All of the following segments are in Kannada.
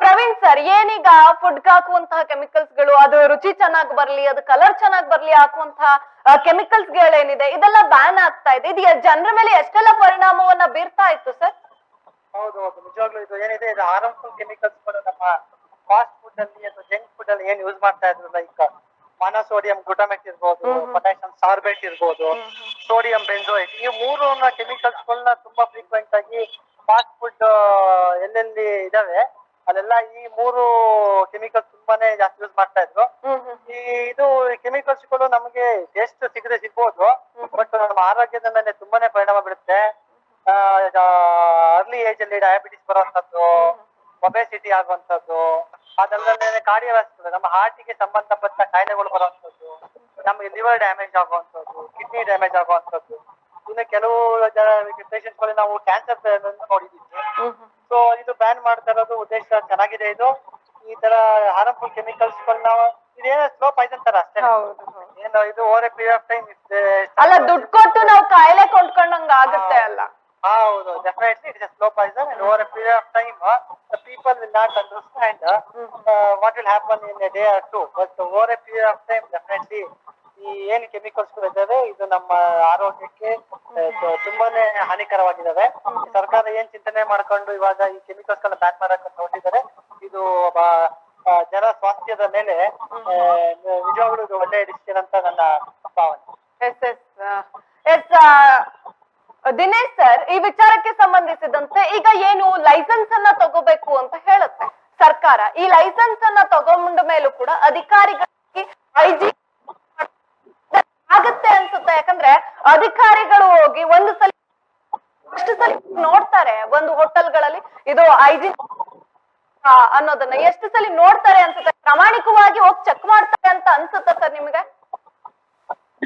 ಪ್ರವೀಣ್ ಸರ್ ಏನೀಗ ಫುಡ್ ಹಾಕುವಂತಹ ಕೆಮಿಕಲ್ಸ್ಗಳು? ಅದು ರುಚಿ ಚೆನ್ನಾಗಿ ಬರ್ಲಿ ಅದು ಕಲರ್ ಚೆನ್ನಾಗಿ ಬರ್ಲಿ ಹಾಕುವಂತಹ ಕೆಮಿಕಲ್ಸ್ ಗಳೇನಿದೆ? ಇದೆಲ್ಲ ಬ್ಯಾನ್ ಆಗ್ತಾ ಇದೆ. ಇದು ಜನರ ಮೇಲೆ ಎಷ್ಟೆಲ್ಲ ಪರಿಣಾಮವನ್ನ ಬೀರ್ತಾ ಇತ್ತು ಸರ್? ಹೌದು ಹೌದು. ನಿಜವಾಗ್ಲೂ ಇದು ಏನಿದೆ? ಇದು ಹಾರ್ಮ್ಫುಲ್ ಕೆಮಿಕಲ್ಸ್ಗಳು ನಮ್ಮ ಫಾಸ್ಟ್ ಫುಡ್ ಅಲ್ಲಿ ಅಥವಾ ಜಂಕ್ ಫುಡ್ ಅಲ್ಲಿ ಏನ್ ಯೂಸ್ ಮಾಡ್ತಾ ಇದ್ರು ಲೈಕ್ ಮನಸೋಡಿಯಂ ಗುಟಮೆಟ್ ಇರ್ಬೋದು ಪೊಟ್ಯಾಷಿಯಂ ಸಾರ್ಬೇಟ್ ಇರ್ಬೋದು ಸೋಡಿಯಂ ಬೆಂಜೋಯಿಟ್ ಈ ಮೂರು ಕೆಮಿಕಲ್ಸ್ ಗಳನ್ನ ತುಂಬಾ ಫ್ರೀಕ್ವೆಂಟ್ ಆಗಿ ಫಾಸ್ಟ್ ಫುಡ್ ಎಲ್ಲೆಲ್ಲಿ ಇದಾವೆ? ಅಲ್ಲೆಲ್ಲ ಈ ಮೂರು ಕೆಮಿಕಲ್ಸ್ ತುಂಬಾನೇ ಜಾಸ್ತಿ ಯೂಸ್ ಮಾಡ್ತಾ ಇದ್ರು. ಈ ಇದು ಕೆಮಿಕಲ್ಸ್ಗಳು ನಮಗೆ ಟೇಸ್ಟ್ ಸಿಗದೆ ಸಿಗ್ಬೋದು ಬಟ್ ನಮ್ಮ ಆರೋಗ್ಯದ ಮೇಲೆ ತುಂಬಾನೇ ಪರಿಣಾಮ ಬೀಳುತ್ತೆ ಅರ್ಲಿ ಏಜ್ ಅಲ್ಲಿ ಡಯಾಬಿಟಿಸ್ ಬರುವಂತದ್ದು ಒಬೆಸಿಟಿ ಆಗುವಂತದ್ದು ಅದಲ್ಲದೆ ಕಾರ್ಡಿಯೋವಾಸ್ಕ್ಯುಲರ್ ನಮ್ಮ ಹಾರ್ಟಿಗೆ ಸಂಬಂಧಪಟ್ಟ ಕಾಯಿಲೆಗಳು ಬರುವಂತದ್ದು ನಮಗೆ ಲಿವರ್ ಡ್ಯಾಮೇಜ್ ಆಗುವಂತದ್ದು ಕಿಡ್ನಿ ಡ್ಯಾಮೇಜ್ ಆಗುವಂತದ್ದು ಇನ್ನು ಕೆಲವು ಪೇಷಂಟ್ಸ್ ನಾವು ಕ್ಯಾನ್ಸರ್ ನೋಡಿದ್ದೀವಿ ಸೊ ಇದು ಬ್ಯಾನ್ ಮಾಡ್ತಾ ಇರೋದು ಚೆನ್ನಾಗಿದೆ ಇದು. ಈ ತರ ಹಾರ್ಮ್ಫುಲ್ ಕೆಮಿಕಲ್ಸ್ ನಾವು ಇದೇನೋ ಸ್ಲೋ ಪಾಯ್ಸನ್ ತರ ಅಷ್ಟೇ. ಏನು ಇದು ಓವರ್ ಪೀರಿಯಡ್ ಆಫ್ ಟೈಮ್ ಅಲ್ಲ ದುಡ್ಡು ಕೊಟ್ಟು ನಾವು ಕಾಯಿಲೆ ಕೊಂಡ್ಕೊಂಡಂಗ ಆಗುತ್ತೆ ಅಲ್ಲ. ಹೌದು definitely it is slow poison and over period of time people will not understand what will happen in a day or two but over period of time definitely ಈ ಏನು ಕೆಮಿಕಲ್ಸ್ ಇದ್ದಾವೆ ಇದು ನಮ್ಮ ಆರೋಗ್ಯಕ್ಕೆ ತುಂಬಾನೇ ಹಾನಿಕರವಾಗಿದ್ದಾವೆ. ಸರ್ಕಾರ ಏನ್ ಚಿಂತನೆ ಮಾಡ್ಕೊಂಡು ಇವಾಗ ಈ ಕೆಮಿಕಲ್ಸ್ ಗಳನ್ನ ಬ್ಯಾನ್ ಮಾಡಕ್ ಹೊರಟಿದ್ದಾರೆ. ಇದು ಜನ ಸ್ವಾಸ್ಥ್ಯದ ಮೇಲೆ ನಿಜವಾಗ್ಲೂ ಇದು ಒಳ್ಳೆ ಅಂತ ನನ್ನ ಭಾವನೆ. Yes yes yes Dinesh sir ಈ ವಿಚಾರಕ್ಕೆ ಸಂಬಂಧಿಸಿದಂತೆ ಈಗ ಏನು ಲೈಸೆನ್ಸ್ ಅನ್ನ ತಗೋಬೇಕು ಅಂತ ಹೇಳುತ್ತೆ ಸರ್ಕಾರ. ಈ ಲೈಸೆನ್ಸ್ ಅನ್ನ ತಗೊಂಡ ಮೇಲೂ ಕೂಡ ಅಧಿಕಾರಿಗಳಿಗೆ ಐಜಿ ಆಗತ್ತೆ ಅನ್ಸುತ್ತೆ. ಯಾಕಂದ್ರೆ ಅಧಿಕಾರಿಗಳು ಹೋಗಿ ಒಂದು ಸಲ ಎಷ್ಟು ಸಲ ನೋಡ್ತಾರೆ ಒಂದು ಹೋಟೆಲ್ಗಳಲ್ಲಿ ಇದು ಐಜಿನ್ ಅನ್ನೋದನ್ನ. ಎಷ್ಟು ಸಲ ನೋಡ್ತಾರೆ ಅನ್ಸುತ್ತೆ? ಪ್ರಾಮಾಣಿಕವಾಗಿ ಹೋಗಿ ಚೆಕ್ ಮಾಡ್ತಾರೆ ಅಂತ ಅನ್ಸುತ್ತೆ ಸರ್ ನಿಮ್ಗೆ?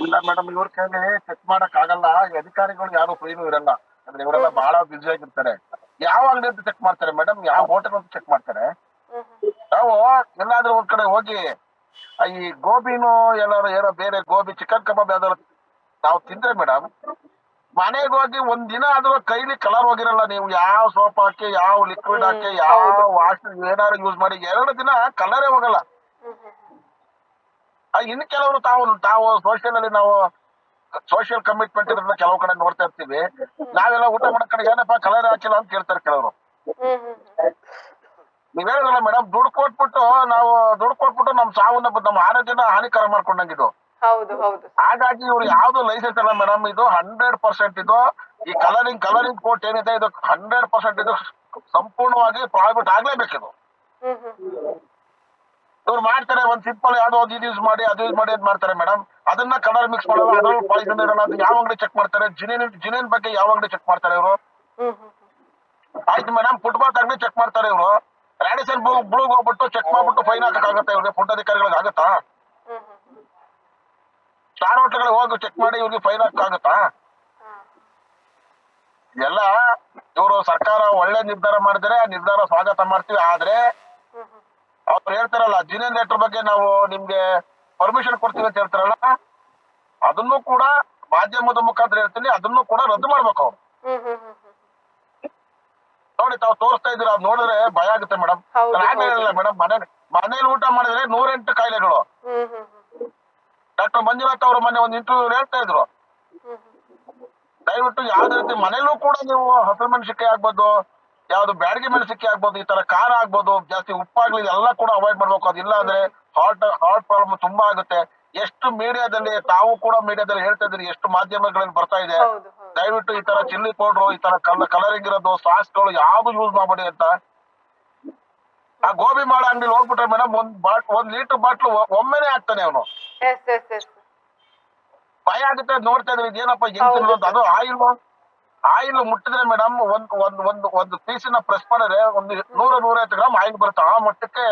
ಇಲ್ಲ ಮೇಡಮ್ ಇವ್ರ ಕೈಲಿ ಚೆಕ್ ಮಾಡಕ್ ಆಗಲ್ಲ. ಅಧಿಕಾರಿಗಳು ಯಾರು ಫ್ರೀನು ಇರಲ್ಲ. ಅಂದ್ರೆ ಇವರೆಲ್ಲ ಬಹಳ ಬ್ಯುಸಿ ಆಗಿರ್ತಾರೆ. ಯಾವ ಅಂಗಡಿ ಅಂತ ಚೆಕ್ ಮಾಡ್ತಾರೆ ಮೇಡಮ್ ಯಾವ ಹೋಟೆಲ್ ಅಂತ ಚೆಕ್ ಮಾಡ್ತಾರೆ? ನಾವು ಎಲ್ಲಾದ್ರೂ ಒಂದ್ ಕಡೆ ಹೋಗಿ ಈ ಗೋಬಿನೂ ಎಲ್ಲಾರು ಏನೋ ಬೇರೆ ಗೋಬಿ ಚಿಕನ್ ಕಬಾಬ್ ಯಾವ್ದಾರು ನಾವು ತಿಂದ್ರೆ ಮೇಡಮ್ ಮನೆಗೆ ಹೋಗಿ ಒಂದ್ ದಿನ ಆದ್ರೂ ಕೈಲಿ ಕಲರ್ ಹೋಗಿರಲ್ಲ ನೀವು ಯಾವ ಸೋಪ್ ಹಾಕಿ ಯಾವ ಲಿಕ್ವಿಡ್ ಹಾಕಿ ಯಾವ ವಾಶ್ ಏನಾದ್ರು ಯೂಸ್ ಮಾಡಿ ಎರಡು ದಿನ ಕಲರೇ ಹೋಗಲ್ಲ. ಇನ್ ಇನ್ನು ಕೆಲವರು ತಾವು ತಾವು ಸೋಷಿಯಲ್ ಅಲ್ಲಿ ನಾವು ಸೋಷಿಯಲ್ ಕಮಿಟ್ಮೆಂಟ್ ಇರೋದ್ರಿಂದ ಕೆಲವು ಕಡೆ ನೋಡ್ತಾ ಇರ್ತೀವಿ. ನಾವೆಲ್ಲ ಊಟ ಮಾಡೋ ಕಡೆ ಏನಪ್ಪಾ ಕಲರ್ ಹಾಕಿಲ್ಲ? ಅಂತ ಕೇಳ್ತಾರೆ ಕೆಲವರು. ನೀವ್ ಹೇಳಿದ್ರಲ್ಲ ಮೇಡಮ್ ದುಡ್ಡು ಕೊಟ್ಬಿಟ್ಟು ನಾವು ದುಡ್ಡು ಕೊಟ್ಬಿಟ್ಟು ನಮ್ ಸಾವನ್ನ ನಮ್ಮ ಆರೋಗ್ಯನ ಹಾನಿಕರ ಮಾಡ್ಕೊಂಡಂಗಿದು ಹೌದು ಹೌದು. ಹಾಗಾಗಿ ಇವ್ರು ಯಾವ್ದು ಲೈಸೆನ್ಸ್ ಅಲ್ಲ ಮೇಡಮ್ ಇದು ಹಂಡ್ರೆಡ್ ಪರ್ಸೆಂಟ್ ಇದು. ಈ ಕಲರಿಂಗ್ ಕಲರಿಂಗ್ ಕೋಟ್ ಏನಿದೆ ಇದು ಹಂಡ್ರೆಡ್ ಪರ್ಸೆಂಟ್ ಇದು ಸಂಪೂರ್ಣವಾಗಿ ಪ್ರಾಫಿಟ್ ಆಗ್ಲೇಬೇಕಿದು. ಇವ್ರು ಮಾಡ್ತಾರೆ ಒಂದ್ ಸಿಂಪಲ್ ಯಾವ್ದೋ ಅದು ಇದು ಯೂಸ್ ಮಾಡಿ ಅದು ಯೂಸ್ ಮಾಡಿ ಅದ್ ಮಾಡ್ತಾರೆ ಮೇಡಮ್ ಅದನ್ನ ಕಲರ್ ಮಿಕ್ಸ್ ಮಾಡೋದು ಅದ್ರಲ್ಲಿ ಪಾಯ್ಸನ್ ಇರಲ್ಲ ಅದು ಯಾವ ಅಂಗಡಿ ಚೆಕ್ ಮಾಡ್ತಾರೆ ಜಿನೇನ್ ಜಿನೇನ್ ಬಗ್ಗೆ ಯಾವ ಅಂಗಡಿ ಚೆಕ್ ಮಾಡ್ತಾರೆ ಇವರು? ಆಯ್ತು ಮೇಡಮ್ ಫುಟ್ಬಾಲ್ ಅಂಗಡಿ ಚೆಕ್ ಮಾಡ್ತಾರೆ ಇವರು. ರಾಡಿಸನ್ ಬ್ಲೂ ಹೋಗ್ಬಿಟ್ಟು ಚೆಕ್ ಮಾಡ್ಬಿಟ್ಟು ಫೈನ್ ಹಾಕಕ್ಕಾಗತ್ತೆ ಇವ್ರಿಗೆ ಫುಡ್ ಅಧಿಕಾರಿಗಳಿಗೆ ಆಗತ್ತಾ? ಸ್ಟಾರ್ ಹೋಟೆಲ್ಗಳಿಗೆ ಹೋಗಿ ಚೆಕ್ ಮಾಡಿ ಇವ್ರಿಗೆ ಫೈನ್ ಹಾಕಕ್ಕಾಗತ್ತಾ ಎಲ್ಲ, ಇವರು ಸರ್ಕಾರ ಒಳ್ಳೆ ನಿರ್ಧಾರ ಮಾಡಿದ್ರೆ ಆ ನಿರ್ಧಾರ ಸ್ವಾಗತ ಮಾಡ್ತೀವಿ, ಆದ್ರೆ ಅವ್ರು ಹೇಳ್ತಾರಲ್ಲ ಜಿನೇನೇಟರ್ ಬಗ್ಗೆ ನಾವು ನಿಮ್ಗೆ ಪರ್ಮಿಷನ್ ಕೊಡ್ತೀವಿ ಅಂತ ಹೇಳ್ತಾರಲ್ಲ, ಅದನ್ನು ಕೂಡ ಮಾಧ್ಯಮದ ಮುಖಾಂತರ ಹೇಳ್ತೀನಿ, ಅದನ್ನು ಕೂಡ ರದ್ದು ಮಾಡ್ಬೇಕು ಅವ್ರು. ನೋಡಿ ತಾವ್ ತೋರಿಸ್ತಾ ಇದ್ದೀರಾ ಅದ್ ನೋಡಿದ್ರೆ ಭಯ ಆಗುತ್ತೆ ಮೇಡಮ್. ಮೇಡಮ್ ಮನೆ ಮನೇಲಿ ಊಟ ಮಾಡಿದ್ರೆ ನೂರೆಂಟು ಕಾಯಿಲೆಗಳು. ಡಾಕ್ಟರ್ ಮಂಜುನಾಥ್ ಅವರು ಮೊನ್ನೆ ಒಂದು ಇಂಟರ್ವ್ಯೂ ಹೇಳ್ತಾ ಇದ್ರು. ದಯವಿಟ್ಟು ಯಾವ್ದೇ ರೀತಿ ಮನೇಲೂ ಕೂಡ ನೀವು ಹಸಿರು ಮೆಣಸಿಕಾಯಿ ಆಗ್ಬೋದು ಯಾವ್ದು ಬ್ಯಾಡಗಿ ಮೆಣಸಿಕಾಯಿ ಆಗ್ಬೋದು ಈ ತರ ಖಾರ ಆಗ್ಬೋದು ಜಾಸ್ತಿ ಉಪ್ಪಾಗ್ಲಿ ಎಲ್ಲ ಕೂಡ ಅವಾಯ್ಡ್ ಮಾಡ್ಬೇಕು. ಅದಿಲ್ಲ ಅಂದ್ರೆ ಹಾರ್ಟ್ ಹಾರ್ಟ್ ಪ್ರಾಬ್ಲಮ್ ತುಂಬಾ ಆಗುತ್ತೆ. ಎಷ್ಟು ಮೀಡಿಯಾದಲ್ಲಿ ತಾವು ಕೂಡ ಮೀಡಿಯಾದಲ್ಲಿ ಹೇಳ್ತಾ ಇದ್ರಿ ಎಷ್ಟು ಮಾಧ್ಯಮಗಳಲ್ಲಿ ಬರ್ತಾ ಇದೆ. ದಯವಿಟ್ಟು ಈ ತರ ಚಿಲ್ಲಿ ಪೌಡ್ರು ಈ ತರ ಕಲರಿಂಗ್ ಇರೋದು ಸಾಸ್ಗಳು ಯಾವ್ದು ಯೂಸ್ ಮಾಡಬೇಡಿ ಅಂತ. ಆ ಗೋಬಿ ಮಾಡೋ ಅಂಗಡಿ ಹೋಗ್ಬಿಟ್ರೆ ಮೇಡಮ್ ಒಂದ್ ಬಾಟ್ ಒಂದ್ ಲೀಟರ್ ಬಾಟ್ಲು ಒಮ್ಮೆನೆ ಹಾಕ್ತಾನೆ ಅವನು. ಭಯ ಆಗುತ್ತೆ ನೋಡ್ತಾ ಇದ್ರೆ ಇದೇನಪ್ಪ ಹೆಂಗ್ ತಿನ್ನೋದು ಅದು ಆಯಿಲ್ ಆಯಿಲ್ ಮುಟ್ಟಿದ್ರೆ ಮೇಡಮ್ ಒಂದ್ ಒಂದ್ ಒಂದು ಒಂದು ಪೀಸಿನ ಪ್ರೆಸ್ ಮಾಡಿದ್ರೆ ಒಂದು ನೂರ ನೂರೈವತ್ತು ಗ್ರಾಮ್ ಆಯಿಲ್ ಬರುತ್ತೆ. ಆ ಮಟ್ಟಕ್ಕೆ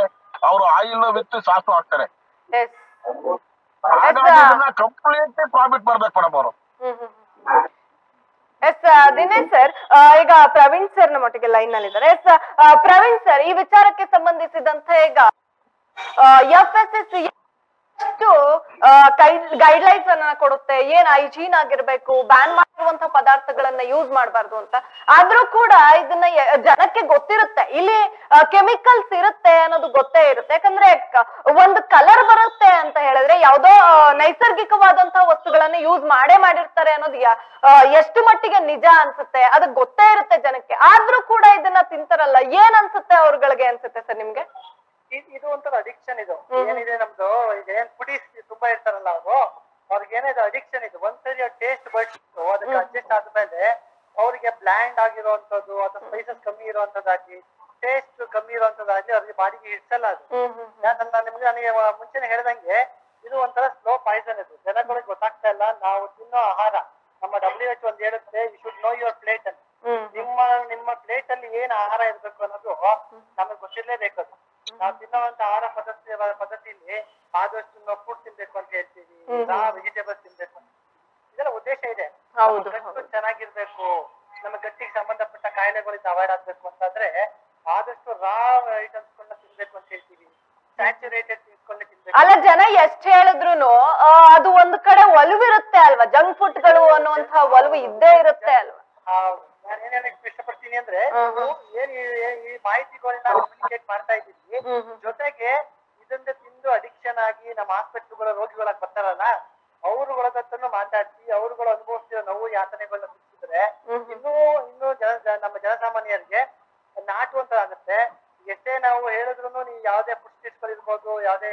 ಅವರು ಆಯಿಲ್ ವಿತ್ ಸಾಸು ಹಾಕ್ತಾರೆ. ಕಂಪ್ಲೀಟ್ ಪ್ರಾಫಿಟ್ ಬರ್ಬೇಕು ಮೇಡಮ್ ಅವರು. ಎಸ್ ದಿನೇಶ್ ಸರ್ ಈಗ ಪ್ರವೀಣ್ ಸರ್ ನಮ್ಮ ಒಟ್ಟಿಗೆ ಲೈನ್ನಲ್ಲಿ ಇದ್ದಾರೆ ಎಸ್ ಪ್ರವೀಣ್ ಸರ್, ಈ ವಿಚಾರಕ್ಕೆ ಸಂಬಂಧಿಸಿದಂತೆ ಈಗ ಎಫ್ ಎಸ್ ಎಸ್ ಎಷ್ಟು ಗೈಡ್ ಲೈನ್ಸ್ ಅನ್ನ ಕೊಡುತ್ತೆ. ಏನ್ ಹೈಜೀನ್ ಆಗಿರ್ಬೇಕು ಬ್ಯಾನ್ ಮಾಡಿರುವಂತಹ ಪದಾರ್ಥಗಳನ್ನ ಯೂಸ್ ಮಾಡಬಾರ್ದು ಅಂತ. ಆದ್ರೂ ಕೂಡ ಇದನ್ನ ಜನಕ್ಕೆ ಗೊತ್ತಿರುತ್ತೆ. ಇಲ್ಲಿ ಕೆಮಿಕಲ್ಸ್ ಇರುತ್ತೆ ಅನ್ನೋದು ಗೊತ್ತೇ ಇರುತ್ತೆ. ಯಾಕಂದ್ರೆ ಒಂದು ಕಲರ್ ಬರುತ್ತೆ ಅಂತ ಹೇಳಿದ್ರೆ ಯಾವ್ದೋ ನೈಸರ್ಗಿಕವಾದಂತಹ ವಸ್ತುಗಳನ್ನ ಯೂಸ್ ಮಾಡೇ ಮಾಡಿರ್ತಾರೆ ಅನ್ನೋದು ಎಷ್ಟು ಮಟ್ಟಿಗೆ ನಿಜ ಅನ್ಸುತ್ತೆ, ಅದು ಗೊತ್ತೇ ಇರುತ್ತೆ ಜನಕ್ಕೆ. ಆದ್ರೂ ಕೂಡ ಇದನ್ನ ತಿಂತಾರಲ್ಲ, ಏನ್ ಅನ್ಸುತ್ತೆ ಅವ್ರಗಳಿಗೆ ಅನ್ಸುತ್ತೆ ಸರ್ ನಿಮ್ಗೆ? ಇದು ಒಂಥರ ಅಡಿಕ್ಷನ್ ಇದು. ಏನಿದೆ ನಮ್ದು ಈಗ ಏನ್ ಪುಡೀಸ್ ತುಂಬಾ ಇರ್ತಾರಲ್ಲ ಅವರು. ಅವ್ರಿಗೆ ಏನಿದೆ ಅಡಿಕ್ಷನ್ ಇದು. ಒಂದ್ಸರಿ ಟೇಸ್ಟ್ ಬಡ್ಸು ಅದಕ್ಕೆ ಅಡ್ಜಸ್ಟ್ ಆದ್ಮೇಲೆ ಅವ್ರಿಗೆ ಬ್ಲ್ಯಾಂಡ್ ಆಗಿರುವಂತದ್ದು ಅಥವಾ ಸ್ಪೈಸಸ್ ಕಮ್ಮಿ ಇರುವಂತದ್ದಾಗ್ಲಿ ಟೇಸ್ಟ್ ಕಮ್ಮಿ ಇರುವಂತದ್ದಾಗ್ಲಿ ಅವ್ರಿಗೆ ಬಾಡಿಗೆ ಹಿಡ್ಸಲ್ಲ ಅದು. ಯಾಕಂದ್ರೆ ನಾನು ನಿಮ್ಗೆ ನನಗೆ ಮುಂಚೆನೆ ಹೇಳ್ದಂಗೆ ಇದು ಒಂಥರ ಸ್ಲೋ ಪಾಯ್ಸನ್ ಇದು. ಜನಗಳಿಗೆ ಗೊತ್ತಾಗ್ತಾ ಇಲ್ಲ. ನಾವು ತಿನ್ನೋ ಆಹಾರ ನಮ್ಮ ಡಬ್ಲ್ಯೂ ಎಚ್ ಒಂದ್ ಹೇಳುತ್ತೆ you should know your plate ಅಂತ. ನಿಮ್ಮ ನಿಮ್ಮ ಪ್ಲೇಟ್ ಅಲ್ಲಿ ಏನ್ ಆಹಾರ ಇರ್ಬೇಕು ಅನ್ನೋದು ನಮಗೆ ಗೊತ್ತಿರ್ಲೇಬೇಕು ಅದು. ನಾವು ತಿನ್ನುವಂತ ಆಹಾರ ಪದ್ಧತಿ ಪದ್ಧತಿಯಲ್ಲಿ ಆದಷ್ಟು ನಾವು ಫ್ರೂಟ್ ತಿನ್ಬೇಕು ಅಂತ ಹೇಳ್ತೀವಿ. ರಾ ವೆಜಿಟೇಬಲ್ಸ್ ತಿನ್ಬೇಕು. ಇದೆಲ್ಲ ಉದ್ದೇಶ ಇದೆ. ಚೆನ್ನಾಗಿರ್ಬೇಕು. ನಮ್ಮ ಗಟ್ಟಿಗೆ ಸಂಬಂಧಪಟ್ಟ ಕಾಯಿಲೆಗಳಿಂದ ಅವಾಯ್ಡ್ ಆಗ್ಬೇಕು ಅಂತಂದ್ರೆ ಆದಷ್ಟು ರಾ ಐಟಮ್ಸ್ ಗಳನ್ನ ತಿನ್ಬೇಕು ಅಂತ ಹೇಳ್ತೀವಿ. ಸ್ಯಾಚುರೇಟೆಡ್ ತಿನ್ಸ್ಕೊಂಡೆ ತಿನ್ಬೇಕು. ಅಲ್ಲ ಜನ ಎಷ್ಟ್ ಹೇಳಿದ್ರು ಅದು ಒಂದ್ ಕಡೆ ಒಲವಿರುತ್ತೆ ಅಲ್ವಾ? ಜಂಕ್ ಫುಡ್ಗಳು ಅನ್ನುವಂತಹ ಒಲವು ಇದ್ದೇ ಇರುತ್ತೆ ಅಲ್ವಾ? ನಾನು ಏನೇನಕ್ಕೆ ಇಷ್ಟಪಡ್ತೀನಿ ಅಂದ್ರೆ ಏನ್ ಈ ಮಾಹಿತಿಗಳನ್ನ ಕಮ್ಯುನಿಕೇಟ್ ಮಾಡ್ತಾ ಇದ್ದೀವಿ. ಜೊತೆಗೆ ಇದನ್ನ ತಿಂದು ಅಡಿಕ್ಷನ್ ಆಗಿ ನಮ್ಮ ಆಸ್ಪತ್ರೆಗಳ ರೋಗಿಗಳ ಬರ್ತಾರಲ್ಲ ಅವ್ರುಗಳ ಹತ್ರನು ಮಾತಾಡ್ಸಿ ಅವ್ರುಗಳು ಅನುಭವಿಸ್ತಿರೋ ನೋವು ಯಾತನೆಗಳನ್ನ ತಿಳಿಸಿದ್ರೆ ಇನ್ನೂ ಇನ್ನೂ ಜನ ನಮ್ಮ ಜನಸಾಮಾನ್ಯರಿಗೆ ನಾಟುವಂತ ಆಗುತ್ತೆ. ಎಷ್ಟೇ ನಾವು ಹೇಳಿದ್ರು ನೀವು ಯಾವ್ದೇ ಪುಷ್ಟಿಸ್ಗಳಿರ್ಬೋದು ಯಾವ್ದೇ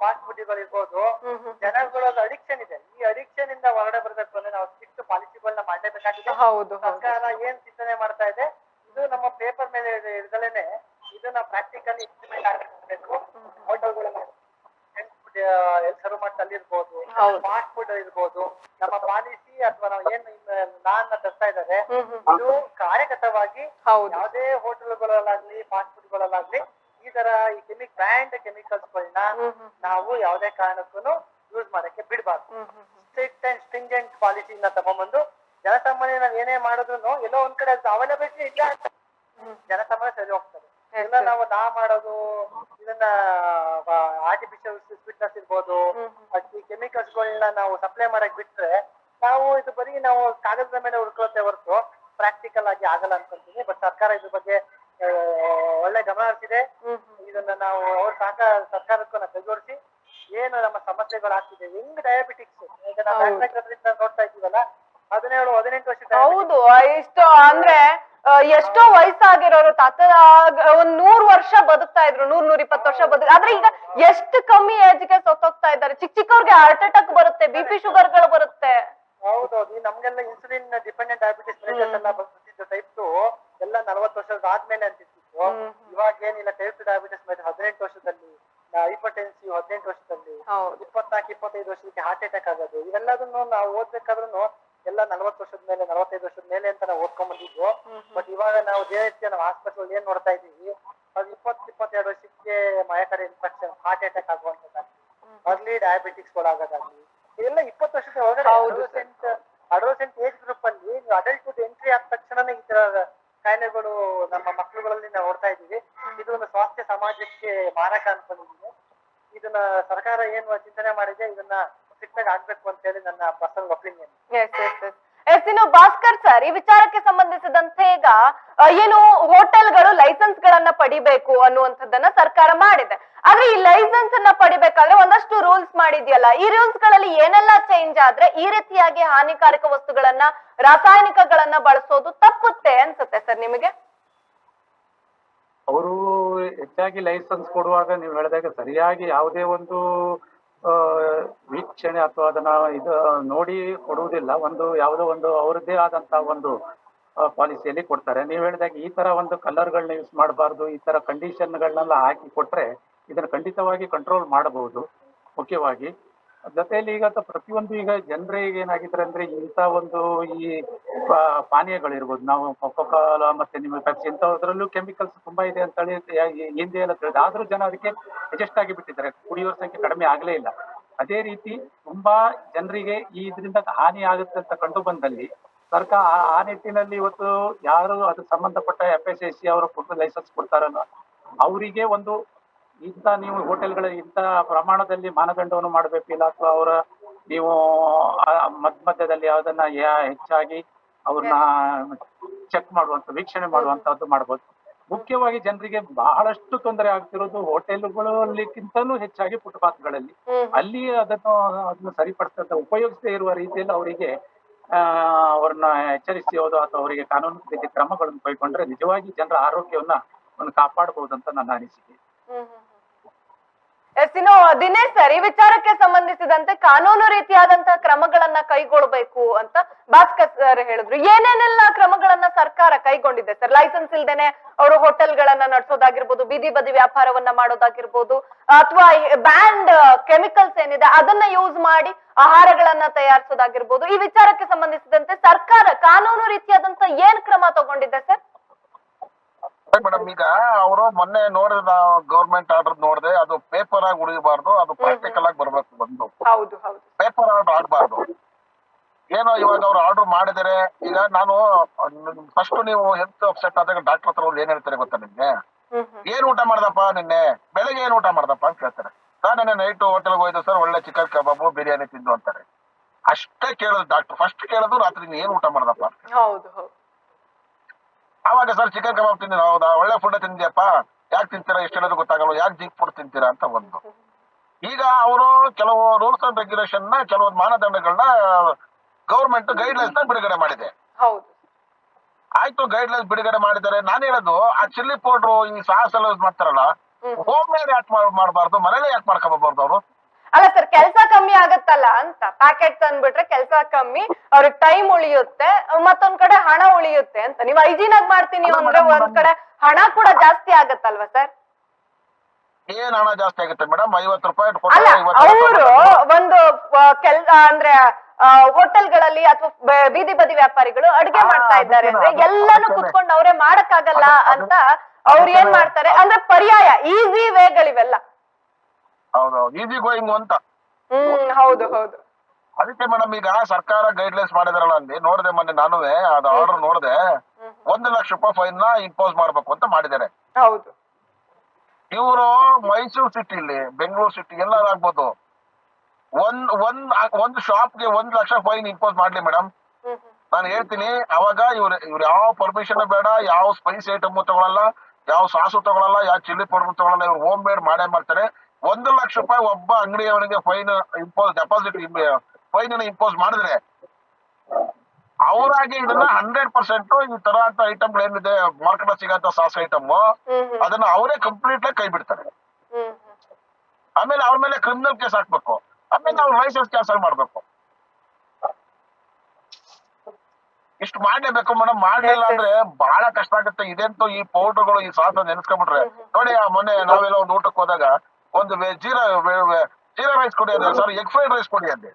ಫಾಸ್ಟ್ ಫುಡ್ಗಳಿರ್ಬೋದು ಜನಗಳ ಅಡಿಕ್ಷನ್ ಇದೆ. ಈ ಅಡಿಕ್ಷನ್ ಇಂದ ಹೊರಗಡೆ ಬರ್ಬೇಕು ಅಂದ್ರೆ ನಾವು ಸ್ಟ್ರಿಕ್ಟ್ ಪಾಲಿಸಿಗಳನ್ನ ಮಾಡಲೇಬೇಕಾಗಿದೆ. ಸರ್ಕಾರ ಏನ್ ಚಿಂತನೆ ಮಾಡ್ತಾ ಇದೆ ಇದು ನಮ್ಮ ಪೇಪರ್ ಮೇಲೆ ಇರ್ದಲೇನೆ ಇದನ್ನ ಪ್ರಾಕ್ಟಿಕಲಿ ಇಂಪ್ಲಿಮೆಂಟ್ ಆಗಬೇಕು. ಹೋಟೆಲ್ಗಳನ್ನ ಹೆಸರು ಮಾಡ್ತಾ ಇರ್ಬೋದು. ಫಾಸ್ಟ್ ಫುಡ್ ಇರ್ಬೋದು ನಮ್ಮ ಪಾಲಿಸಿ ಅಥವಾ ನಾವು ಏನ್ ನಾನ್ ತರ್ತಾ ಇದ್ದಾರೆ ಇದು ಕಾರ್ಯಗತವಾಗಿ ಯಾವುದೇ ಹೋಟೆಲ್ಗಳಲ್ಲಾಗ್ಲಿ ಫಾಸ್ಟ್ ಫುಡ್ಗಳಲ್ಲಾಗ್ಲಿ ಈ ತರ ಈ ಕೆಮಿಕ್ ಬ್ರ್ಯಾಂಡ್ ಕೆಮಿಕಲ್ಸ್ ಗಳನ್ನ ನಾವು ಯಾವುದೇ ಕಾರಣಕ್ಕೂ ಯೂಸ್ ಮಾಡಕ್ಕೆ ಬಿಡಬಾರ್ದು. ಸ್ಟ್ರಿಕ್ಟ್ ಅಂಡ್ ಸ್ಟ್ರಿಂಜೆಂಟ್ ಪಾಲಿಸಿನ ತಗೊಂಡ್ಬಂದು ಜನಸಾಮಾನ್ಯ ನಾವ್ ಏನೇ ಮಾಡಿದ್ರು ಎಲ್ಲೋ ಒಂದ್ ಕಡೆ ಅವೈಲಬಿಲಿಟಿ ಇಲ್ಲ ಜನಸಾಮಾನ್ಯ ಸರಿ ಹೋಗ್ತಾರೆ ಇಲ್ಲ ನಾವು ನಾ ಮಾಡೋದು ಇದನ್ನ ಆರ್ಟಿಫಿಷಿಯಲ್ ಸ್ವೀಟ್ನೆಸ್ ಇರ್ಬೋದು ಈ ಕೆಮಿಕಲ್ಸ್ ಗಳನ್ನ ನಾವು ಸಪ್ಲೈ ಮಾಡಕ್ ಬಿಟ್ರೆ ನಾವು ಇದು ಬರೀ ನಾವು ಕಾಗದದ ಮೇಲೆ ಉಳ್ಕೊಳತ್ತೆ ಹೊರತು ಪ್ರಾಕ್ಟಿಕಲ್ ಆಗಿ ಆಗಲ್ಲ ಅನ್ಕೊಂತೀನಿ ಬಟ್ ಸರ್ಕಾರ ಇದ್ರ ಬಗ್ಗೆ ಒಳ್ಳೆ ಗಮನ ಹರಿಸಿದೆ. ಇದನ್ನ ನಾವು ಅವ್ರ ಸಹಕಾರ ಸರ್ಕಾರಕ್ಕೂ ನಾವು ಕೈಜೋಡಿಸಿ ಏನು ನಮ್ಮ ಸಮಸ್ಯೆಗಳು ಆಗ್ತಿದೆ. ಹೆಂಗ್ ಡಯಾಬಿಟಿಕ್ಸ್ ಈಗ ನಾವು ನೋಡ್ತಾ ಇದೀವಲ್ಲ ಹದಿನೇಳು ಹದಿನೆಂಟು ವರ್ಷ ಹೌದು ಇಷ್ಟು ಅಂದ್ರೆ ಎಷ್ಟೋ ವಯಸ್ಸಾಗಿರೋರು ತಾತ ಒಂದ್ ನೂರ್ ವರ್ಷ ಬದುಕ್ತಾ ಇದ್ರು ನೂರ್ ನೂರ್ ಇಪ್ಪತ್ತು ವರ್ಷ ಬದುಕ್ ಆದ್ರೆ ಈಗ ಎಷ್ಟು ಕಮ್ಮಿ ಏಜ್ಗೆ ಸತ್ತೋಗ್ತಾ ಇದ್ದಾರೆ. ಚಿಕ್ಕ ಚಿಕ್ಕವ್ರಿಗೆ ಹಾರ್ಟ್ ಅಟ್ಯಾಕ್ ಬರುತ್ತೆ ಬಿ ಪಿ ಶುಗರ್ಗಳು ಬರುತ್ತೆ. ಹೌದೌದು. ನಮ್ಗೆಲ್ಲ ಇನ್ಸುಲಿನ್ ಡಿಪೆಂಡೆಂಟ್ ಡಯಾಬಿಟಿಸ್ ಎಲ್ಲ ಬಂದಿದ್ದು ಟೈಪ್ ಎಲ್ಲ ನಲವತ್ತು ವರ್ಷದ ಆದ್ಮೇಲೆ ಅಂತಿತ್ತು ಇವಾಗ ಏನಿಲ್ಲ ಟೈಪ್ ಡಯಾಬಿಟಿಸ್ ಮೇಲೆ ಹದಿನೆಂಟು ವರ್ಷದಲ್ಲಿ ಹೈಪರ್ಟೆನ್ಸಿವ್ ಹದಿನೆಂಟು ವರ್ಷದಲ್ಲಿ ಇಪ್ಪತ್ನಾಲ್ಕು ಇಪ್ಪತ್ತೈದು ವರ್ಷಕ್ಕೆ ಹಾರ್ಟ್ ಅಟ್ಯಾಕ್ ಆಗೋದು. ಇವೆಲ್ಲದನ್ನು ನಾವು ಓದ್ಬೇಕಾದ್ರೂ ಎಲ್ಲ ನಲವತ್ತು ವರ್ಷದ ಮೇಲೆ ನಲವತ್ತೈದು ವರ್ಷದ ಮೇಲೆ ಅಂತ ನಾವು ಓದ್ಕೊಂಡ್ ಬಂದಿದ್ವು ಬಟ್ ಇವಾಗ ನಾವು ದಿನನಿತ್ಯ ನಾವು ಹಾಸ್ಪಿಟಲ್ ಏನ್ ನೋಡ್ತಾ ಇದೀವಿ ಅದು ಇಪ್ಪತ್ ಇಪ್ಪತ್ತೆರಡು ವರ್ಷಕ್ಕೆ ಮಯಕಡೆ ಇನ್ಫೆಕ್ಷನ್ ಹಾರ್ಟ್ ಅಟ್ಯಾಕ್ ಆಗುವಂತದ್ದಾಗ್ಲಿ ಅರ್ಲಿ ಡಯಾಬಿಟಿಕ್ಸ್ ಒಳಗಾಗಲಿ ಇದೆಲ್ಲ ಇಪ್ಪತ್ತು ವರ್ಷದ ಒಳಗಡೆ ಅಡೋಸೆಂಟ್ ಅಡೋಸೆಂಟ್ ಏಜ್ ಗ್ರೂಪ್ ಅಲ್ಲಿ ನೀವು ಅಡಲ್ಟ್ಹುಡ್ ಎಂಟ್ರಿ ಆದ ತಕ್ಷಣನೇ ಈ ತರ ಕಾಯಿಲೆಗಳು ನಮ್ಮ ಮಕ್ಕಳುಗಳಲ್ಲಿ ನಾವು ನೋಡ್ತಾ ಇದೀವಿ ಇದು ಒಂದು ಸ್ವಾಸ್ಥ್ಯ ಸಮಾಜಕ್ಕೆ ಮಾರಕ ಅನ್ಕೊಂಡಿದ್ದೀನಿ ಇದನ್ನ ಸರ್ಕಾರ ಏನು ಚಿಂತನೆ ಮಾಡಿದೆ? ಇದನ್ನ ಸ್ಟ್ರಿಕ್ಟ್ ಆಗಿ ಆಗ್ಬೇಕು ಅಂತ ಹೇಳಿ ನನ್ನ personal opinion yes yes yes yes ಇನ್ನು ಭಾಸ್ಕರ್ ಸರ್ ಈ ವಿಚಾರಕ್ಕೆ ಸಂಬಂಧಿಸಿದಂತೆ ಈಗ ಏನು ಹೋಟೆಲ್ಗಳು ಲೈಸೆನ್ಸ್ ಗಳನ್ನ ಪಡಿಬೇಕು ಅನ್ನುವಂಥದ್ದನ್ನ ಸರ್ಕಾರ ಮಾಡಿದೆ. ಆದ್ರೆ ಈ ಲೈಸೆನ್ಸ್ ಅನ್ನ ಪಡಿಬೇಕಾದ್ರೆ ಒಂದಷ್ಟು ರೂಲ್ಸ್ ಮಾಡಿದ್ಯಲ್ಲ. ಈ ರೂಲ್ಸ್ಗಳಲ್ಲಿ ಏನೆಲ್ಲ ಚೇಂಜ್ ಆದ್ರೆ ಈ ರೀತಿಯಾಗಿ ಹಾನಿಕಾರಕ ವಸ್ತುಗಳನ್ನ ರಾಸಾಯನಿಕಗಳನ್ನ ಬಳಸೋದು ತಪ್ಪುತ್ತೆ ಅನ್ಸುತ್ತೆ ಸರ್ ನಿಮಗೆ? ಅವರು ಹೆಚ್ಚಾಗಿ ಲೈಸೆನ್ಸ್ ಕೊಡುವಾಗ ನೀವು ಹೇಳಿದಾಗ ಸರಿಯಾಗಿ ಯಾವುದೇ ಒಂದು ವೀಕ್ಷಣೆ ಅಥವಾ ಅದನ್ನ ಇದು ನೋಡಿ ಕೊಡುವುದಿಲ್ಲ. ಒಂದು ಯಾವುದೋ ಒಂದು ಅವರದ್ದೇ ಆದಂತ ಒಂದು ಪಾಲಿಸಿಯಲ್ಲಿ ಕೊಡ್ತಾರೆ. ನೀವು ಹೇಳಿದಾಗ ಈ ತರ ಒಂದು ಕಲರ್ಗಳನ್ನ ಯೂಸ್ ಮಾಡಬಾರ್ದು, ಈ ತರ ಕಂಡೀಷನ್ಗಳನ್ನೆಲ್ಲ ಹಾಕಿ ಕೊಟ್ರೆ ಇದನ್ನ ಖಂಡಿತವಾಗಿ ಕಂಟ್ರೋಲ್ ಮಾಡಬಹುದು. ಮುಖ್ಯವಾಗಿ ಜೊತೆಯಲ್ಲಿ ಈಗ ಪ್ರತಿಯೊಂದು ಈಗ ಜನರಿಗೆ ಏನಾಗಿದ್ರೆ ಅಂದ್ರೆ ಇಂಥ ಒಂದು ಈ ಪಾನೀಯಗಳಿರ್ಬೋದು. ನಾವು ಕೊಕೊಕಾಲ ಮತ್ತೆ ನಿಮ್ಮ ಪೆಪ್ಸಿ ಇಂಥದ್ರಲ್ಲೂ ಕೆಮಿಕಲ್ಸ್ ತುಂಬಾ ಇದೆ ಅಂತ ಹೇಳಿ ಹಿಂದೆ ಎಲ್ಲ ತಿಳಿದ ಆದ್ರೂ ಜನ ಅದಕ್ಕೆ ಅಡ್ಜಸ್ಟ್ ಆಗಿ ಬಿಟ್ಟಿದ್ದಾರೆ ಕುಡಿಯುವ ಸಂಖ್ಯೆ ಕಡಿಮೆ ಆಗ್ಲೇ ಇಲ್ಲ. ಅದೇ ರೀತಿ ತುಂಬಾ ಜನರಿಗೆ ಈ ಇದರಿಂದ ಹಾನಿ ಆಗುತ್ತೆ ಅಂತ ಕಂಡು ಬಂದಲ್ಲಿ ಸರ್ಕಾರ ಆ- ಆ ನಿಟ್ಟಿನಲ್ಲಿ ಇವತ್ತು ಯಾರು ಅದಕ್ಕೆ ಸಂಬಂಧಪಟ್ಟ ಎಫ್ ಎಸ್ ಎಸ್ ಸಿ ಅವರು ಫುಡ್ ಲೈಸೆನ್ಸ್ ಕೊಡ್ತಾರಲ್ಲ, ಅವರಿಗೆ ಒಂದು ಇಂಥ ನೀವು ಹೋಟೆಲ್ಗಳ ಇಂಥ ಪ್ರಮಾಣದಲ್ಲಿ ಮಾನದಂಡವನ್ನು ಮಾಡಬೇಕಿಲ್ಲ ಅಥವಾ ಅವರ ನೀವು ಮದ್ ಮಧ್ಯ ಮಧ್ಯದಲ್ಲಿ ಅದನ್ನ ಹೆಚ್ಚಾಗಿ ಅವ್ರನ್ನ ಚೆಕ್ ಮಾಡುವಂತ ವೀಕ್ಷಣೆ ಮಾಡುವಂತದ್ದು ಮಾಡ್ಬೋದು. ಮುಖ್ಯವಾಗಿ ಜನರಿಗೆ ಬಹಳಷ್ಟು ತೊಂದರೆ ಆಗ್ತಿರೋದು ಹೋಟೆಲ್ಗಳಲ್ಲಿಕ್ಕಿಂತಲೂ ಹೆಚ್ಚಾಗಿ ಫುಟ್ಪಾತ್ಗಳಲ್ಲಿ. ಅಲ್ಲಿ ಅದನ್ನು ಅದನ್ನು ಸರಿಪಡಿಸ್ತಂತ ಉಪಯೋಗಿಸದೇ ಇರುವ ರೀತಿಯಲ್ಲಿ ಅವರಿಗೆ ಆ ಅವ್ರನ್ನ ಎಚ್ಚರಿಸೋದು ಅಥವಾ ಅವರಿಗೆ ಕಾನೂನು ರೀತಿ ಕ್ರಮಗಳನ್ನು ಕೈಗೊಂಡ್ರೆ ನಿಜವಾಗಿ ಜನರ ಆರೋಗ್ಯವನ್ನ ಒಂದು ಕಾಪಾಡಬಹುದು ಅಂತ ನನ್ನ ಅನಿಸಿಕೆ. ಎಸ್ ಇನ್ನು ದಿನೇಶ್ ಸರ್ ಈ ವಿಚಾರಕ್ಕೆ ಸಂಬಂಧಿಸಿದಂತೆ ಕಾನೂನು ರೀತಿಯಾದಂತಹ ಕ್ರಮಗಳನ್ನ ಕೈಗೊಳ್ಬೇಕು ಅಂತ ಭಾಸ್ಕರ್ ಸರ್ ಹೇಳಿದ್ರು. ಏನೇನೆಲ್ಲ ಕ್ರಮಗಳನ್ನ ಸರ್ಕಾರ ಕೈಗೊಂಡಿದೆ ಸರ್? ಲೈಸೆನ್ಸ್ ಇಲ್ದೇನೆ ಅವರು ಹೋಟೆಲ್ಗಳನ್ನ ನಡೆಸೋದಾಗಿರ್ಬೋದು, ಬೀದಿ ಬದಿ ವ್ಯಾಪಾರವನ್ನ ಮಾಡೋದಾಗಿರ್ಬೋದು, ಅಥವಾ ಬ್ಯಾಂಡ್ ಕೆಮಿಕಲ್ಸ್ ಏನಿದೆ, ಅದನ್ನ ಯೂಸ್ ಮಾಡಿ ಆಹಾರಗಳನ್ನ ತಯಾರಿಸೋದಾಗಿರ್ಬೋದು. ಈ ವಿಚಾರಕ್ಕೆ ಸಂಬಂಧಿಸಿದಂತೆ ಸರ್ಕಾರ ಕಾನೂನು ರೀತಿಯಾದಂತ ಏನ್ ಕ್ರಮ ತಗೊಂಡಿದೆ ಸರ್? ಮೇಡಮ್ ಈಗ ಅವರು ಮೊನ್ನೆ ನೋಡಿದ ಗವರ್ಮೆಂಟ್ ಆರ್ಡರ್ ನೋಡಿದೆ ಅದು ಪೇಪರ್ ಆಗಿ ಉಳಿಯಬಾರ್ದು ಅದು ಪ್ರಾಕ್ಟಿಕಲ್ ಆಗಿ ಬರ್ಬೇಕು ಬಂದು. ಹೌದು ಹೌದು. ಪೇಪರ್ ಆರ್ಡರ್ ಆಡಬಾರ್ದು ಏನೋ ಇವಾಗ ಅವ್ರು ಆರ್ಡರ್ ಮಾಡಿದರೆ ಈಗ ನಾನು ಫಸ್ಟ್ ನೀವು ಹೆಲ್ತ್ ಅಪ್ಸೆಟ್ ಆದಾಗ ಡಾಕ್ಟರ್ ಹತ್ರ ಅವ್ರು ಏನ್ ಹೇಳ್ತಾರೆ ಗೊತ್ತಾ ನಿಮ್ಗೆ? ಏನ್ ಊಟ ಮಾಡ್ದಪ್ಪ ನಿನ್ನೆ? ಬೆಳಗ್ಗೆ ಏನ್ ಊಟ ಮಾಡ್ದಪ್ಪ ಅಂತ ಕೇಳ್ತಾರೆ. ಸರ್ ನಿನ್ನೆ ನೈಟ್ ಹೋಟೆಲ್ಗೆ ಹೋಯ್ತು ಸರ್ ಒಳ್ಳೆ ಚಿಕನ್ ಕಬಾಬು ಬಿರಿಯಾನಿ ತಿಂದು ಅಂತಾರೆ. ಅಷ್ಟೇ ಕೇಳೋದು ಡಾಕ್ಟರ್ ಫಸ್ಟ್ ಕೇಳೋದು ರಾತ್ರಿ ಏನ್ ಊಟ ಮಾಡ್ದಪ್ಪ ಅವಾಗ ಸರ್ ಚಿಕನ್ ಕಬಾಬ್ ತಿಂದಿರ? ಹೌದಾ? ಒಳ್ಳೆ ಫುಡ್ ತಿಂದ್ಯಪ್ಪ ಯಾಕೆ ತಿಂತೀರಾ? ಇಷ್ಟೆಲ್ಲದು ಗೊತ್ತಾಗಲ್ಲ ಯಾಕೆ ಜಿಂಕ್ ಫುಡ್ ತಿಂತೀರಾ ಅಂತ ಒಂದು. ಈಗ ಅವರು ಕೆಲವು ರೂಲ್ಸ್ ಅಂಡ್ ರೆಗ್ಯುಲೇಷನ್ನ ಕೆಲವೊಂದು ಮಾನದಂಡಗಳನ್ನ ಗೌರ್ಮೆಂಟ್ ಗೈಡ್ ಲೈನ್ಸ್ನ ಬಿಡುಗಡೆ ಮಾಡಿದೆ. ಆಯ್ತು ಗೈಡ್ ಲೈನ್ಸ್ ಬಿಡುಗಡೆ ಮಾಡಿದ್ದಾರೆ ನಾನು ಹೇಳೋದು ಆ ಚಿಲ್ಲಿ ಪೌಡ್ರು ಈ ಸಾಸ್ ಎಲ್ಲ ಯೂಸ್ ಮಾಡ್ತಾರಲ್ಲ. ಹೋಮ್. ಮೇಡ್ ಯಾಕೆ ಮಾಡಬಾರ್ದು? ಮನೇಲೆ ಯಾಕೆ ಮಾಡ್ಕೊಬಾರ್ದು ಅವರು? ಅಲ್ಲ ಸರ್ ಕೆಲಸ ಕಮ್ಮಿ ಆಗತ್ತಲ್ಲ ಅಂತ. ಪ್ಯಾಕೆಟ್ ತಂದ್ಬಿಟ್ರೆ ಕೆಲಸ ಕಮ್ಮಿ ಅವ್ರಿಗೆ ಟೈಮ್ ಉಳಿಯುತ್ತೆ ಮತ್ತೊಂದ್ ಕಡೆ ಹಣ ಉಳಿಯುತ್ತೆ ಅಂತ. ನೀವ್ ಹೈಜೀನ್ ಆಗಿ ಮಾಡ್ತೀನಿ ಅಂದ್ರೆ ಒಂದ್ ಕಡೆ ಹಣ ಕೂಡ ಜಾಸ್ತಿ ಆಗತ್ತಲ್ವಾ ಸರ್ ಏನ್ ಹಣ ಜಾಸ್ತಿ ಆಗುತ್ತೆ ಮೇಡಮ್ ಐವತ್ತು ರೂಪಾಯಿ ಅವರು ಒಂದು ಕೆಲ್ ಅಂದ್ರೆ ಹೋಟೆಲ್ಗಳಲ್ಲಿ ಅಥವಾ ಬೀದಿ ಬದಿ ವ್ಯಾಪಾರಿಗಳು ಅಡಿಗೆ ಮಾಡ್ತಾ ಇದ್ದಾರೆ ಅಂದ್ರೆ ಎಲ್ಲಾನು. ಕುತ್ಕೊಂಡು ಅವರೇ ಮಾಡಕ್ಕಾಗಲ್ಲ ಅಂತ ಅವ್ರು ಏನ್ ಮಾಡ್ತಾರೆ? ಅಂದ್ರೆ ಪರ್ಯಾಯ ಈಸಿ ವೇಗಳಿವೆಲ್ಲ ಹೌದೌದು. ಈಸಿ ಗೋಯಿಂಗ್ ಅಂತ. ಹ್ಮ್ ಹೌದು ಹೌದು. ಅದಕ್ಕೆ ಮೇಡಮ್ ಈಗ ಸರ್ಕಾರ ಗೈಡ್ ಲೈನ್ಸ್ ಮಾಡಿದಾರಲ್ಲ ಅಲ್ಲಿ ನೋಡಿದೆ ಮೊನ್ನೆ ನಾನುವೆ ಅದ ಆರ್ಡರ್ ನೋಡಿದೆ. ಒಂದು ಲಕ್ಷ ರೂಪಾಯಿ ಫೈನ್ನ ಇಂಪೋಸ್ ಮಾಡ್ಬೇಕು ಅಂತ ಮಾಡಿದ್ದಾರೆ. ಹೌದು. ಇವರು ಮೈಸೂರು ಸಿಟಿಲಿ ಬೆಂಗಳೂರು ಸಿಟಿ ಎಲ್ಲಾಗ್ಬೋದು ಒಂದ್ ಒಂದ್ ಒಂದ್ ಶಾಪ್ಗೆ ಒಂದ್ ಲಕ್ಷ ಫೈನ್ ಇಂಪೋಸ್ ಮಾಡ್ಲಿ ಮೇಡಮ್ ನಾನು ಹೇಳ್ತೀನಿ ಅವಾಗ ಇವ್ರು ಇವ್ರ ಯಾವ ಪರ್ಮಿಷನ್ ಬೇಡ ಯಾವ ಸ್ಪೈಸ್ ಐಟಮ್ ತಗೊಳಲ್ಲ ಯಾವ ಸಾಸು ತಗೊಳಲ್ಲ ಯಾವ ಚಿಲ್ಲಿ ಪೌಡರ್ ತಗೊಳಲ್ಲ ಇವ್ರು ಹೋಮ್ ಮೇಡ್ ಮಾಡೇ ಮಾಡ್ತಾರೆ. ಒಂದು ಲಕ್ಷ ರೂಪಾಯಿ ಒಬ್ಬ ಅಂಗಡಿಯವನಿಗೆ fine impose deposit fine impose ಮಾಡಿದ್ರೆ ಅವರಾಗಿ ಇದನ್ನ ಹಂಡ್ರೆಡ್ ಪರ್ಸೆಂಟ್ ಈ ತರ ಅಂತ ಐಟಮ್ ಏನಿದೆ ಮಾರ್ಕೆಟ್ ಸಿಗಂತ ಸಾಸ್ ಐಟಮ್ ಅದನ್ನ ಅವರೇ ಕಂಪ್ಲೀಟ್ ಆಗಿ ಕೈ ಬಿಡ್ತಾರೆ. ಆಮೇಲೆ ಅವ್ರ ಮೇಲೆ ಕ್ರಿಮಿನಲ್ ಕೇಸ್ ಹಾಕ್ಬೇಕು. ಆಮೇಲೆ ನಾವು ಲೈಸೆನ್ಸ್ ಕ್ಯಾನ್ಸಲ್ ಮಾಡ್ಬೇಕು. ಇಷ್ಟು ಮಾಡ್ಲೇಬೇಕು ಮೇಡಮ್ ಮಾಡ್ಲಿಲ್ಲ. ಅಂದ್ರೆ ಬಹಳ ಕಷ್ಟ ಆಗುತ್ತೆ. ಇದಂತೂ ಈ ಪೌಡರ್ಗಳು ಈ ಸಾಸ್ ನೆನೆಸ್ಕೊಂಡ್ಬಿಟ್ರೆ. ನೋಡಿ ಆ ಮೊನ್ನೆ ನಾವೆಲ್ಲ ಒಂದು ಊಟಕ್ಕೆ ಹೋದಾಗ ಒಂದು ಜೀರಾ ಜೀರಾ ರೈಸ್ ಕೊಡಿ ಅಂದ್ರೆ ಸರ್ ಎಗ್ ಫ್ರೈಡ್ ರೈಸ್ ಕೊಡಿ ಅಂದೆ.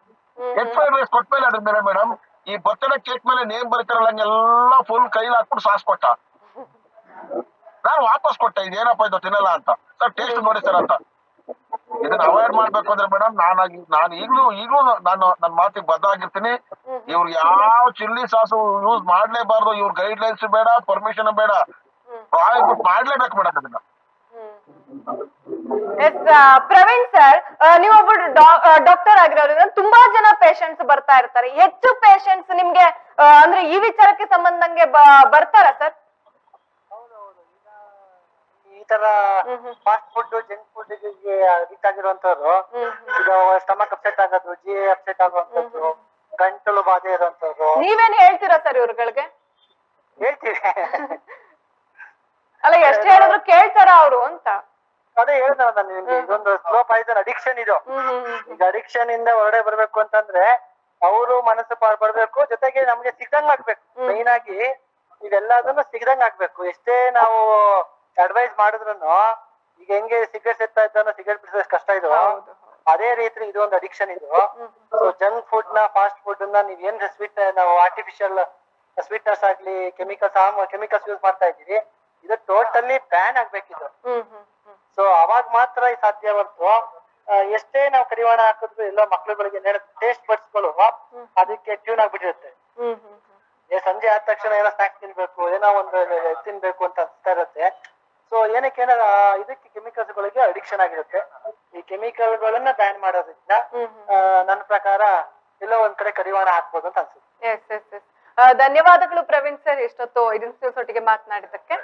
ಎಗ್ ಫ್ರೈಡ್ ರೈಸ್ ಕೊಟ್ಮೇಲೆ ಅದ್ರ ಮೇಲೆ ಮೇಡಮ್ ಈ ಬರ್ತಡೇ ಕೇಕ್ ಮೇಲೆ ನೇಮ್ ಬರ್ತಾರಲ್ಲ ಹಂಗೆಲ್ಲ ಫುಲ್ ಕೈಲಿ ಹಾಕ್ಬಿಟ್ಟು ಸಾಸ್ ಕೊಟ್ಟ. ನಾನು ವಾಪಸ್ ಕೊಟ್ಟೆ ಇದೇನಪ್ಪ ಇದು ತಿನ್ನಲ್ಲ ಅಂತ. ಸರ್ ಟೇಸ್ಟ್ ನೋಡಿ ಸರ್ ಅಂತ. ಇದನ್ನ ಅವಾಯ್ಡ್ ಮಾಡ್ಬೇಕು ಅಂದ್ರೆ ಮೇಡಮ್ ನಾನಾಗಿ ನಾನು ಈಗ್ಲೂ ಈಗಲೂ ನಾನು ನನ್ನ ಮಾತಿಗೆ ಬದ್ಧ ಆಗಿರ್ತೀನಿ ಇವ್ರು ಯಾವ ಚಿಲ್ಲಿ ಸಾಸು ಯೂಸ್ ಮಾಡ್ಲೇಬಾರ್ದು ಇವ್ರ ಗೈಡ್ ಲೈನ್ಸ್ ಬೇಡ. ಪರ್ಮಿಷನ್ ಬೇಡ ಮಾಡ್ಲೇಬೇಕು ಮೇಡಮ್ ಅದನ್ನ ಎಸ್ ಪ್ರವೀಣ್ ಸರ್ ನೀವೊಬ್ಬರು ಡಾಕ್ಟರ್ ಆಗಿರೋದ್ರಿಂದ ತುಂಬಾ ಜನ ಪೇಷಂಟ್ಸ್ ಬರ್ತಾ ಇರ್ತಾರೆ. ಹೆಚ್ಚು ಪೇಷಂಟ್ಸ್ ನಿಮ್ಗೆ ಅಂದ್ರೆ ಈ ವಿಚಾರಕ್ಕೆ ಸಂಬಂಧಂಗೆ ಬರ್ತಾರ ಸರ್? ಈ ತರ. Fast food junk food addict ಆಗಿರುವಂತವ್ರು ಈಗ ಸ್ಟಮಕ್ ಅಪ್ಸೆಟ್ ಆಗೋದು ಜಿ ಅಪ್ಸೆಟ್ ಆಗುವಂತದ್ದು ಗಂಟಲು ಬಾಧೆ ಇರುವಂತವ್ರು ನೀವೇನ್ ಹೇಳ್ತೀರಾ ಸರ್ ಇವ್ರುಗಳಿಗೆ ಹೇಳ್ತೀವಿ ಅಲ್ಲ ಎಷ್ಟ್ ಹೇಳಿದ್ರು ಕೇಳ್ತಾರ ಅವ್ರು ಅಂತ ಅದೇ ನಿಮ್ಗೆ. ಇದೊಂದು ಸ್ಲೋ ಪಾಯ್ಸನ್ ಅಡಿಕ್ಷನ್ ಇದು. ಈಗ ಅಡಿಕ್ಷನ್ ಇಂದ ಹೊರಡೆ ಬರ್ಬೇಕು ಅಂತಂದ್ರೆ ಅವರು ಮನಸ್ಸು ಪಾರ್ ಬರ್ಬೇಕು ಜೊತೆಗೆ ನಮ್ಗೆ ಸಿಗ್ದಂಗ್ ಆಗ್ಬೇಕು. ಮೈನ್ ಆಗಿ ಇದೆಲ್ಲದನ್ನು ಸಿಗ್ದಂಗ್ ಆಗ್ಬೇಕು. ಎಷ್ಟೇ ನಾವು ಅಡ್ವೈಸ್ ಮಾಡಿದ್ರು ಈಗ ಹೆಂಗೆ ಸಿಗರೇಟ್ ಎತ್ತಾ ಇದ್ದಾನೋ ಸಿಗರೇಟ್ ಬಿಡ್ಸೋದ್ ಕಷ್ಟ ಇದು. ಅದೇ ರೀತಿ ಇದು. ಒಂದು ಅಡಿಕ್ಷನ್ ಇದು ಸೊ ಜಂಕ್ ಫುಡ್ನ ಫಾಸ್ಟ್ ಫುಡ್ನ ನೀವ್ ಏನ್ ಸ್ವೀಟ್ ನಾವು ಆರ್ಟಿಫಿಷಿಯಲ್ ಸ್ವೀಟ್ನೆಸ್ ಆಗ್ಲಿ ಕೆಮಿಕಲ್ಸ್ ಕೆಮಿಕಲ್ಸ್ ಯೂಸ್ ಮಾಡ್ತಾ ಇದೀವಿ ಇದು ಟೋಟಲಿ ಬ್ಯಾನ್ ಆಗ್ಬೇಕಿದು. ಸೊ ಅವಾಗ ಮಾತ್ರ ಈ ಸಾಧ್ಯ ಹೊರತು ಎಷ್ಟೇ ನಾವು ಕಡಿವಾಣ ಹಾಕಿದ್ರು ಎಲ್ಲ ಮಕ್ಳುಗಳಿಗೆ ಟೇಸ್ಟ್ ಬಡ್ಸ್ಗಳು ಅದಕ್ಕೆ ಟ್ಯೂನ್ ಆಗ್ಬಿಟ್ಟಿರುತ್ತೆ. ಸಂಜೆ ಆದ ತಕ್ಷಣ ಏನೋ ಸ್ನಾಕ್ಸ್ ತಿನ್ಬೇಕು ಏನೋ ಒಂದು ತಿನ್ಬೇಕು ಅಂತ ಅನ್ಸ್ತಾ ಇರುತ್ತೆ. ಸೊ ಏನಕ್ಕೆ ಏನೋ ಇದಕ್ಕೆ ಕೆಮಿಕಲ್ಸ್ ಗಳಿಗೆ ಅಡಿಕ್ಷನ್ ಆಗಿರುತ್ತೆ. ಈ ಕೆಮಿಕಲ್ ಗಳನ್ನ ಬ್ಯಾನ್ ಮಾಡೋದ್ರಿಂದ ನನ್ನ ಪ್ರಕಾರ ಎಲ್ಲೋ ಒಂದ್ ಕಡೆ ಕಡಿವಾಣ ಹಾಕ್ಬೋದು ಅಂತ ಅನ್ಸುತ್ತೆ. ಧನ್ಯವಾದಗಳು ಪ್ರವೀಣ್ ಸರ್ ಇಷ್ಟೊತ್ತು ಇದನ್ನ ಸೊಟ್ಟಿಗೆ ಒಟ್ಟಿಗೆ ಮಾತನಾಡಿದ್ದಕ್ಕೆ.